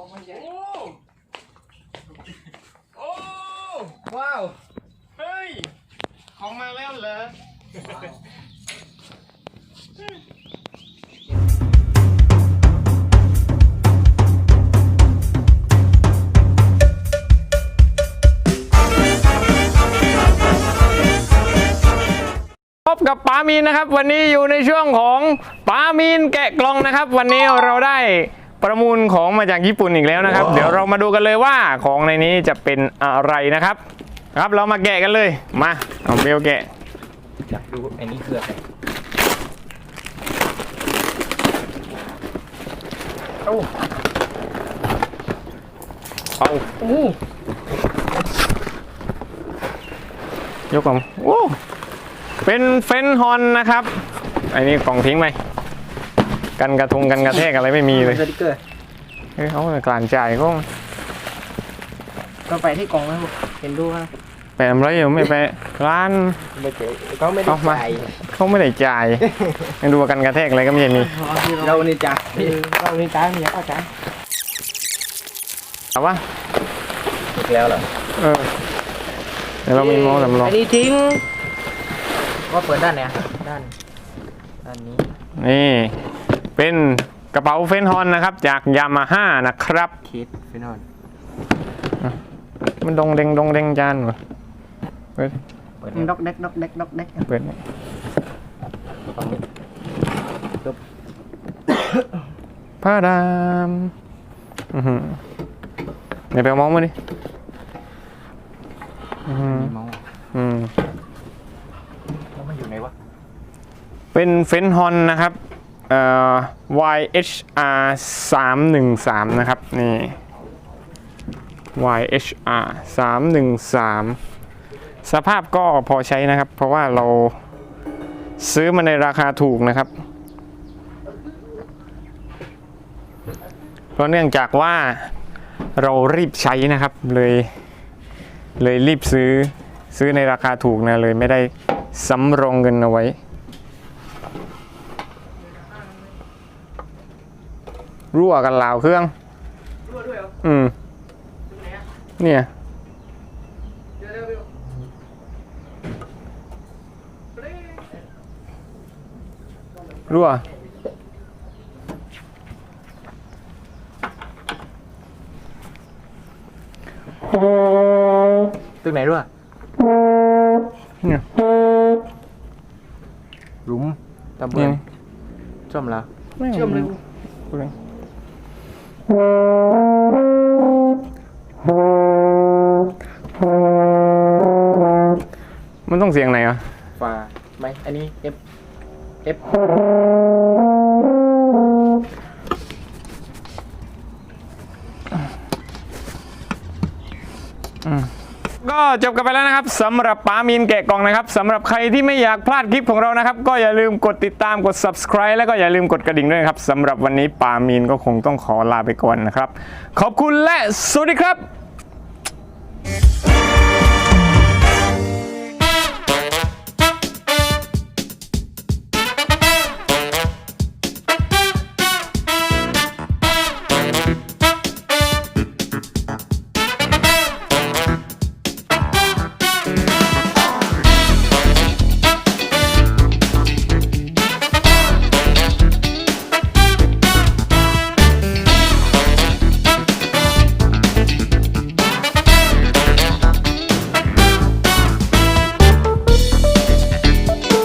ของมันใหญ่ โอ้โอ้ว้าว เฮ้ย ของมาแล้วเหรอพบกับปามีนนะครับ วันนี้อยู่ในช่วงของปามีนแกะกล่องนะครับ วันนี้เราได้ ประมูลของมาจากญี่ปุ่นอีกแล้วนะครับ เดี๋ยวเรามาดูกันเลยว่าของในนี้จะเป็นอะไรนะครับ ครับเรามาแกะกันเลยมาเอาเบลแกะอยากดูไอ้นี่คืออะไรเอาอู้ยกกล่องโอ้เป็นเฟนฮอนนะครับไอ้นี่กล่องทิ้งไป กันกระทงกันกระแทกอะไรไม่มีเลยสติกเกอร์เฮ้ยเขากลานจ่ายก็ก็ไปที่กองแล้วเห็นดูครับแปมไรอยู่ไม่ไปร้านไม่เจอเขาไม่ได้เอามาจ่ายเขาไม่ได้จ่ายยังดูว่ากันกระแทกอะไรก็ไม่ใช่มีเรานี่จ่ายเรานี่จ่ายไม่อยากเอาจ่ายเอาวะถูกแล้วเหรอเออเดี๋ยวเรามีโม้สำรองอันนี้ทิ้งว่าเปิดด้านไหนอะด้านด้านนี้นี่ เป็นกระเป๋าเฟนฮอนนะครับ จากยามาฮ่านะครับ คิดฟินอลมันดงเดงดงเดงจานเหรอเปิดเปิดดอกเด็กดอกเด็กดอกเด็กเปิดฝั่งนี้ผ้าดามอือหือเดี๋ยวไปเอามองมาดิอือหือเมาส์อืมแล้วมันอยู่ไหนวะ เป็นเฟนฮอนนะครับเอ่อ YHR 313 นะครับ นี่ YHR 313 สภาพก็พอใช้นะครับ เพราะว่าเราซื้อมาในราคาถูกนะครับ เพราะเนื่องจากว่าเรารีบใช้นะครับเลยเลยรีบซื้อซื้อในราคาถูกนะเลยไม่ได้สำรองเงินเอาไว้ รั่วกันลาวเครื่อง รั่วด้วยเหรออืมตรงไหนอะเนี่ยเดี๋ยวเดี๋ยวเดี๋ยวเฮ้ยรั่ว ตึกไหนด้วยเนี่ยหลุมตะเบืเนี่อยนจมแล้ว เชื่อมเลยกูเลย มันต้องเสียงไหนอะฟ้าไหมอันนี้ F F จบกันไปแล้วนะครับสำหรับปามีนแกะกล่องนะครับสำหรับใครที่ไม่อยากพลาดคลิปของเรานะครับ ก็อย่าลืมกดติดตามกด subscribe แล้วก็อย่าลืมกดกระดิ่งด้วยนะครับสำหรับวันนี้ปามีนก็คงต้องขอลาไปก่อนนะครับ ขอบคุณและสวัสดีครับ